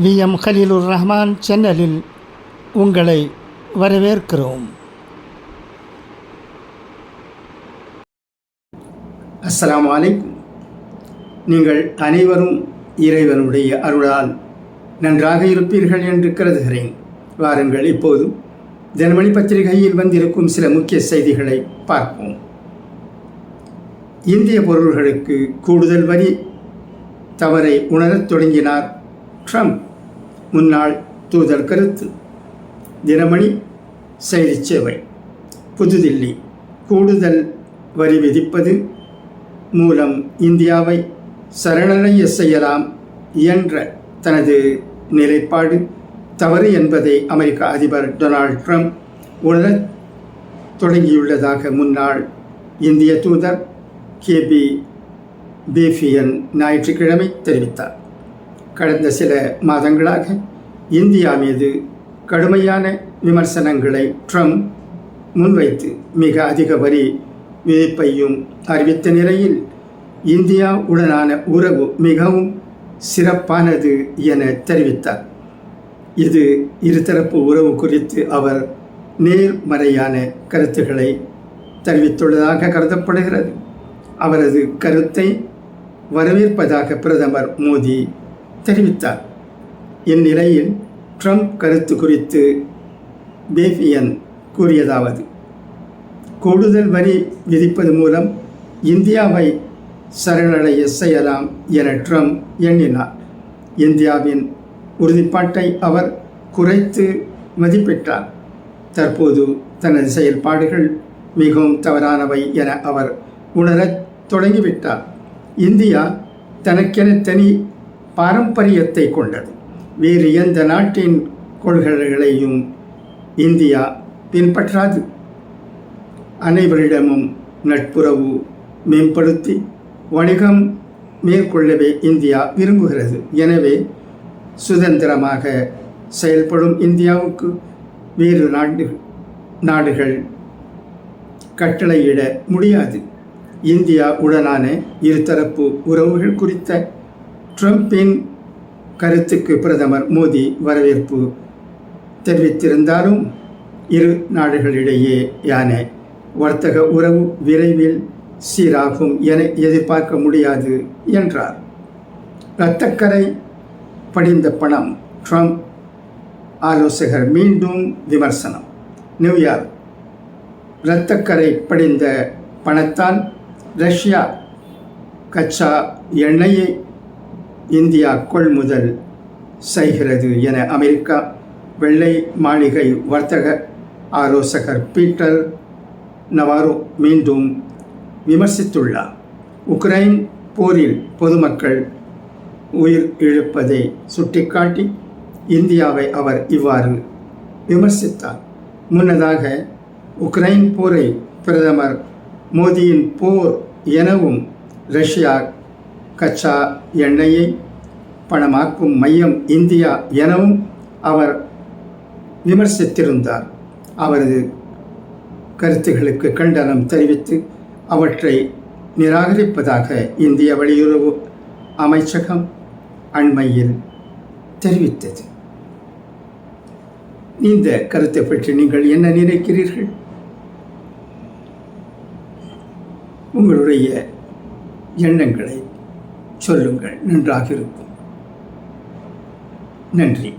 We. M. Haleelur Rahman சேனலில் உங்களை வரவேற்கிறோம். அஸ்லாம் வலைக்கும் நீங்கள் அனைவரும் இறைவனுடைய அருளால் நன்றாக இருப்பீர்கள் என்று கருதுகிறேன். வாருங்கள் இப்போது தினமணி பத்திரிகையில் வந்திருக்கும் சில முக்கிய செய்திகளை பார்ப்போம். இந்திய பொருள்களுக்கு கூடுதல் வரி தவறை உணரத் தொடங்கினார் ட்ரம்ப் முன்னாள் தூதர் கருத்து. தினமணி செய்தி சேவை. புதுதில்லி கூடுதல் வரி விதிப்பது மூலம் இந்தியாவை சரணடைய செய்யலாம் என்ற தனது நிலைப்பாடு. தவறு என்பதை அமெரிக்க அதிபர் டொனால்ட் ட்ரம்ப் உணரத் தொடங்கியுள்ளதாக முன்னாள் இந்திய தூதர் கேபி பேஃபியன் ஞாயிற்றுக்கிழமை தெரிவித்தார். கடந்த சில மாதங்களாக இந்தியா மீது கடுமையான விமர்சனங்களை ட்ரம்ப் முன்வைத்து மிக அதிக வரி விதிப்பையும் அறிவித்த நிலையில் இந்தியா உடனான உறவு மிகவும் சிறப்பானது என தெரிவித்தார். இது இருதரப்பு உறவு குறித்து அவர் நேர்மறையான கருத்துக்களை தெரிவித்துள்ளதாக கருதப்படுகிறது. அவரது கருத்தை வரவேற்பதாக பிரதமர் மோடி தெரிவித்தார். இந்நிலையில் ட்ரம்ப் கருத்து குறித்து பேபியன் கூறியதாவது கூடுதல் வரி விதிப்பது மூலம் இந்தியாவை சரணடைய செய்யலாம் என ட்ரம்ப் எண்ணினார். இந்தியாவின் உறுதிப்பாட்டை அவர் குறைத்து மதிப்பிட்டார். தற்போது தனது செயல்பாடுகள் மிகவும் தவறானவை என அவர் உணரத் தொடங்கிவிட்டார். இந்தியா தனக்கென தனி பாரம்பரியத்தை கொண்டது. வேறு எந்த நாட்டின் கொள்கைகளையும் இந்தியா பின்பற்றாது. அனைவரிடமும் நட்புறவு மேம்படுத்தி வணிகம் மேற்கொள்ளவே இந்தியா விரும்புகிறது. எனவே சுதந்திரமாக செயல்படும் இந்தியாவுக்கு வேறு நாடு நாடுகள் கட்டளையிட முடியாது. இந்தியா உடனான இருதரப்பு உறவுகள் குறித்த ட்ரம்பின் கருத்துக்கு பிரதமர் மோடி வரவேற்பு தெரிவித்திருந்தாலும் இரு நாடுகளிடையேயான வர்த்தக உறவு விரைவில் சீராகும் என எதிர்பார்க்க முடியாது என்றார். இரத்தக்கரை படிந்த பணம் ட்ரம்ப் ஆலோசகர் மீண்டும் விமர்சனம். நியூயார்க். இரத்தக்கரை படிந்த பணத்தால் ரஷ்யா கச்சா எண்ணெயை இந்தியா கொள்முதல் செய்கிறது என அமெரிக்கா வெள்ளை மாளிகை வர்த்தக ஆலோசகர் பீட்டர் நவாரோ மீண்டும் விமர்சித்துள்ளார். உக்ரைன் போரில் பொதுமக்கள் உயிர் இழப்பதை சுட்டிக்காட்டி இந்தியாவை அவர் இவ்வாறு விமர்சித்தார். முன்னதாக உக்ரைன் போரை பிரதமர் மோடியின் போர் எனவும் ரஷ்யா கச்சா எண்ணெயை பணமாக்கும் மையம் இந்தியா எனவும் அவர் விமர்சித்திருந்தார். அவரது கருத்துகளுக்கு கண்டனம் தெரிவித்து அவற்றை நிராகரிப்பதாக இந்திய வெளியுறவு அமைச்சகம் அண்மையில் தெரிவித்தது. இந்த கருத்தை பற்றி நீங்கள் என்ன நினைக்கிறீர்கள்? உங்களுடைய எண்ணங்களை சொல்லுங்கள். நன்றாக இருக்கும். நன்றி.